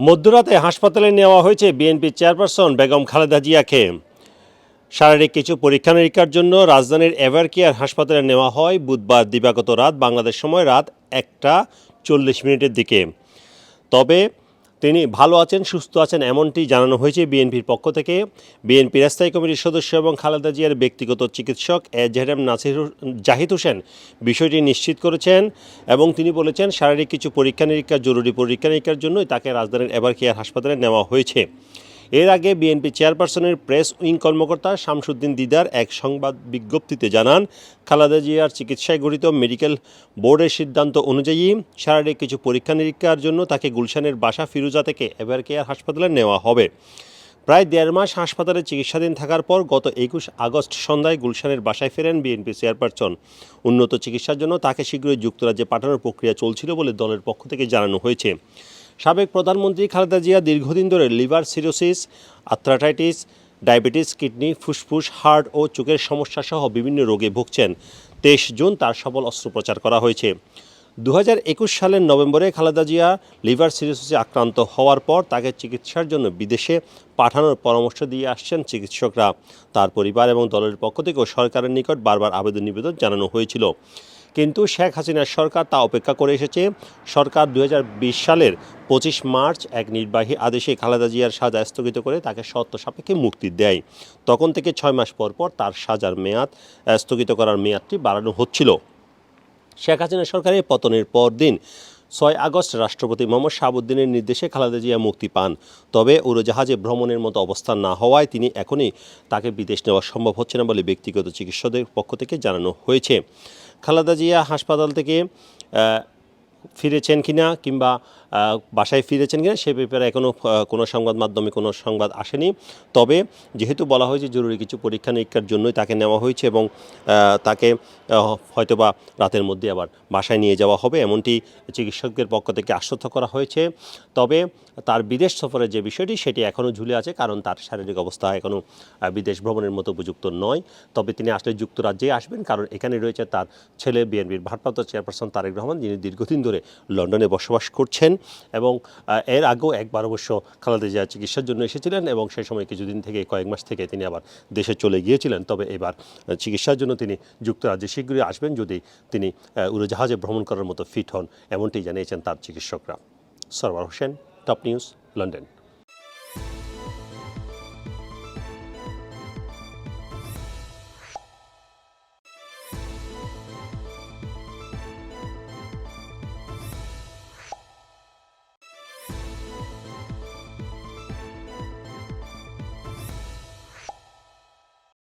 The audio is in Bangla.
মধ্যরাতে হাসপাতালে নেওয়া হয়েছে বিএনপি চেয়ারপারসন বেগম খালেদা জিয়াকে। শারীরিক কিছু পরীক্ষা নিরীক্ষার জন্য রাজধানীর এভার কেয়ার হাসপাতালে নেওয়া হয় বুধবার দিবাগত রাত, বাংলাদেশ সময় রাত একটা চল্লিশ মিনিটের দিকে। তবে তিনি ভালো আছেন, সুস্থ আছেন এমনটি জানানো হয়েছে বিএনপির পক্ষ থেকে। বিএনপির স্থায়ী কমিটির সদস্য এবং খালেদা জিয়ার ব্যক্তিগত চিকিৎসক এজহেরাম নাসির জাহিদ হোসেন বিষয়টি নিশ্চিত করেছেন এবং তিনি বলেছেন, শারীরিক কিছু পরীক্ষা নিরীক্ষা জরুরি পরীক্ষা নিরীক্ষার জন্যই তাকে রাজধানীর এবার কেয়ার হাসপাতালে নেওয়া হয়েছে। এর আগে বিএনপি চেয়ারপারসনের প্রেস উইং কর্মকর্তা শামসুদ্দিন দিদার এক সংবাদ বিজ্ঞপ্তিতে জানান, খালেদা জিয়ার চিকিৎসায় গঠিত মেডিকেল বোর্ডের সিদ্ধান্ত অনুযায়ী শারীরিক কিছু পরীক্ষা নিরীক্ষার জন্য তাকে গুলশানের বাসা ফিরুজা থেকে এভার কেয়ার হাসপাতালে নেওয়া হবে। প্রায় দেড় মাস হাসপাতালে চিকিৎসাধীন থাকার পর গত একুশ আগস্ট সন্ধ্যায় গুলশানের বাসায় ফেরেন বিএনপি চেয়ারপারসন। উন্নত চিকিৎসার জন্য তাকে শীঘ্রই যুক্তরাজ্যে পাঠানোর প্রক্রিয়া চলছিল বলে দলের পক্ষ থেকে জানানো হয়েছে। সাবেক প্রধানমন্ত্রী খালেদা জিয়া দীর্ঘদিন ধরে liver cirrhosis arthritis diabetes, kidney, ফুসফুস হার্ট ও চোখের সমস্যা সহ বিভিন্ন রোগে ভুগছেন। তেইশ জুন তার সফল অস্ত্রোপচার করা হয়েছে। দু হাজার একুশ সালের নভেম্বরে খালেদা জিয়া লিভার সিরোসিসে আক্রান্ত হওয়ার পর তাকে চিকিৎসার জন্য বিদেশে পাঠানোর পরামর্শ দিয়ে আসছেন চিকিৎসকরা। তার পরিবার এবং দলের পক্ষ থেকেও সরকারের নিকট বারবার আবেদন নিবেদন জানানো হয়েছিল। কিন্তু শেখ হাসিনার সরকার তা অপেক্ষা করে এসেছে। সরকার দু হাজার বিশ সালের পঁচিশ মার্চ এক নির্বাহী আদেশে খালেদা জিয়ার সাজা স্থগিত করে তাকে সত্য সাপেক্ষে মুক্তি দেয়। তখন থেকে ছয় মাস পর পর তার সাজার মেয়াদ স্থগিত করার মেয়াদটি বাড়ানো হচ্ছিল। শেখ হাসিনা সরকারের পতনের পর দিন ছয় আগস্ট রাষ্ট্রপতি মোহাম্মদ শাহাবুদ্দিনের নির্দেশে খালেদা জিয়া মুক্তি পান। তবে উড়োজাহাজে ভ্রমণের মতো অবস্থান না হওয়ায় তিনি এখনই তাকে বিদেশ নেওয়া সম্ভব হচ্ছে না বলে ব্যক্তিগত চিকিৎসকদের পক্ষ থেকে জানানো হয়েছে। খালেদা জিয়া হাসপাতাল থেকে ফিরেছেন কিনা কিংবা বাসায় ফিরেছেন কিনা সে ব্যাপারে এখনও কোনো সংবাদ মাধ্যমে কোনো সংবাদ আসেনি। তবে যেহেতু বলা হয়েছে জরুরি কিছু পরীক্ষা নিরীক্ষার জন্যই তাকে নেওয়া হয়েছে এবং তাকে হয়তোবা রাতের মধ্যে আবার বাসায় নিয়ে যাওয়া হবে এমনটি চিকিৎসকদের পক্ষ থেকে আশ্বস্ত করা হয়েছে। তবে তার বিদেশ সফরের যে বিষয়টি সেটি এখনও ঝুলে আছে কারণ তার শারীরিক অবস্থা এখনও বিদেশ ভ্রমণের মতো উপযুক্ত নয়। তবে তিনি আসলে যুক্তরাজ্যে আসবেন কারণ এখানে রয়েছে তার ছেলে বিএনপির ভারপ্রাপ্ত চেয়ারপারসন তারেক রহমান যিনি দীর্ঘদিন ধরে লন্ডনে বসবাস করছেন এবং এর আগেও একবার অবশ্য খালেদা জিয়া চিকিৎসার জন্য এসেছিলেন এবং সেই সময় কিছুদিন থেকে, কয়েক মাস থেকে তিনি আবার দেশে চলে গিয়েছিলেন। তবে এবার চিকিৎসার জন্য তিনি যুক্তরাজ্যে শীঘ্রই আসবেন যদি তিনি উড়োজাহাজে ভ্রমণ করার মতো ফিট হন, এমনটি জানিয়েছেন তার চিকিৎসকরা। Sarwar Hossain, top news, London.